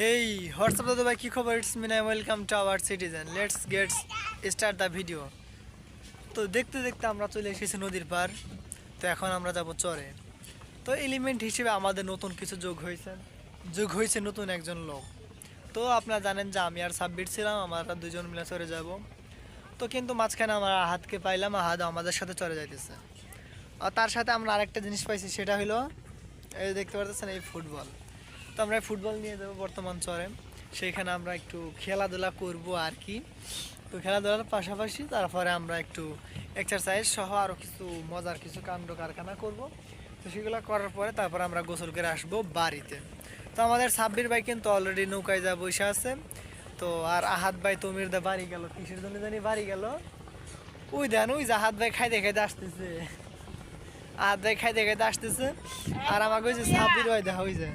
What's up দাদু ভাই কি খবর? It's mean welcome to our citizen let's gets start the video তো দেখতে দেখতে আমরা চলে এসেছি নদীর পার। তো এখন আমরা যাব চরে। তো এলিমেন্ট হিসেবে আমাদের নতুন কিছু যোগ হয়েছে। যোগ হয়েছে নতুন একজন লোক। তো আপনারা জানেন যে আমি আর সাব্বির ছিলাম, আমরা দুজন মিলে চরে যাব। তো কিন্তু মাঝখানে আমরা আহাতকে পাইলাম আহাদ আমাদের সাথে চলে যাইতেছে। আর তার সাথে আমরা আরেকটা জিনিস পাইছি, সেটা হলো, এই দেখতে পারতেছেন, এই ফুটবল। তো আমরা ফুটবল নিয়ে যাব বর্তমান চরে। সেইখানে আমরা একটু খেলাধুলা করব আর কি। তো খেলাধুলার পাশাপাশি তারপরে আমরা একটু এক্সারসাইজ সহ আরও কিছু মজার কিছু কাণ্ড কারখানা করব। তো সেগুলো করার পরে তারপর আমরা গোসল করে আসব বাড়িতে। তো আমাদের সাব্বির ভাই কিন্তু অলরেডি নৌকায় যা বসে আছে। তো আর আহাত ভাই তমির দা বাড়ি গেল, কিসের জন্য জানি বাড়ি গেল? ওই দেন, ওই যে আহাত ভাই খাইতে খাইতে আসতেছে। আহাত ভাই খাইতে খাইতে আসতেছে। আর আমাকে ওই যে সাব্বির ভাই দেখা, ওই যে।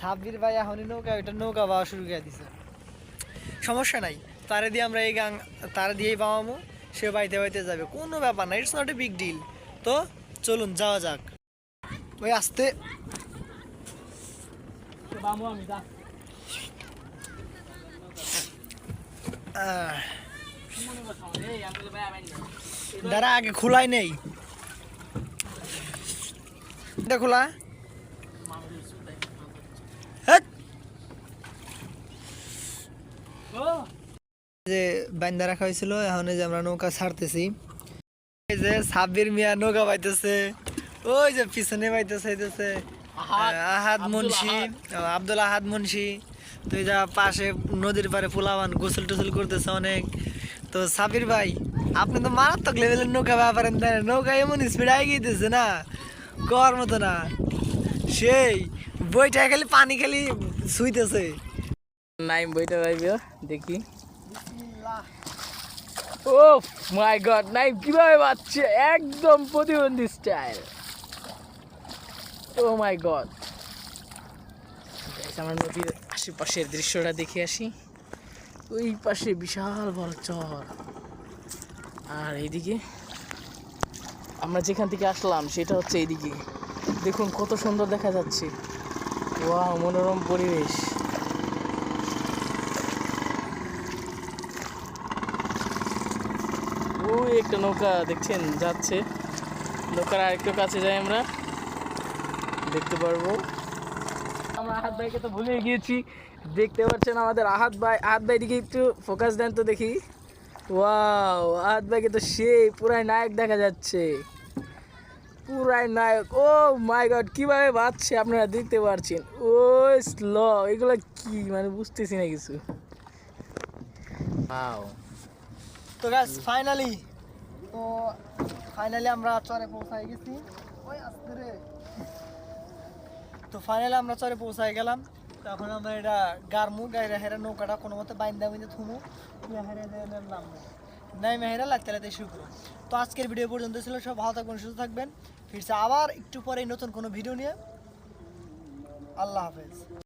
সাব্বির ভাই এখনই নৌকা ওইটা নৌকা পাওয়া শুরু করে দিছে। সমস্যা নাই তারে দিয়ে আমরা এই গান তারে দিয়েই পাওয়ামো সে বাইতে বাইতে যাবে। কোনো ব্যাপার না it's not a big deal তো চলুন যাওয়া যাক। ওই আসতে। দাঁড়া আগে খোলাই নেই। এটা খোলা। যে বান্দা রাখা হয়েছিল এখন যে আমরা নৌকা ছাড়তেছি। এই যে সাব্বির মিয়া নৌকা পাইতেছে ওই যে পিছনে পাইতেছে হইতেছে আহাদ মুন্সি আব্দুল আহাদ মুন্সি। তো যা পাশে নদীর পারে পোলাবান গোসল টোসল করতেছে অনেক। তো সাবির ভাই আপনি তো মারাত্মক লেভেলের নৌকা ব্যাপারেন দেন নৌকা এমন স্পিড আগে গিয়েছে না কর মতো না। সেই বইটা খালি পানি খালি শুইতেছে। নাইম বইটা পাইবে দেখি। ও মাই গড নাইম কীভাবে বাচ্চা একদম প্রতিবন্ধী স্টাইল ও মাই গড আমরা নদীর আশেপাশের দৃশ্যটা দেখে আসি। ওই পাশে বিশাল বড় চর। আর এইদিকে আমরা যেখান থেকে আসলাম সেটা হচ্ছে এইদিকে। দেখুন কত সুন্দর দেখা যাচ্ছে। ওয়াও মনোরম পরিবেশ। ওই একটা নৌকা দেখছেন, যাচ্ছে। নৌকার আরেকটু কাছে যাই আমরা। দেখতে পারব। আমরা আহাত ভাইকে তো ভুলে গিয়েছি। দেখতে পাচ্ছেন আমাদের আহাত ভাই। আহাত ভাই দিকে একটু ফোকাস দেন তো দেখি। ওয়াও আহাত ভাইকে তো সেই পুরাই নায়ক দেখা যাচ্ছে। পুরাই নায়ক। ও মাই গড কীভাবে বাজছে আপনারা দেখতে পাচ্ছেন ও স্ল এগুলো কি? মানে বুঝতেছি না কিছু। তো গাছ ফাইনালি তো ফাইনালি আমরা চরে পৌঁছায় গেছি। ওই আস্তে রে। তো ফাইনালি আমরা চরে পৌঁছায় গেলাম। তখন আমরা এটা গারমু গাইরা হেরা নৌকাটা কোনো মতে বাইন্দা বাইন্দা থুমু। নাম নাই মেহেরা লাগতে লাগতে শুক্র তো আজকের ভিডিও পর্যন্ত ছিল, সব ভালো থাকবেন, সুস্থ থাকবেন। ফিরছে আবার একটু পরেই নতুন কোনো ভিডিও নিয়ে। আল্লাহ হাফেজ।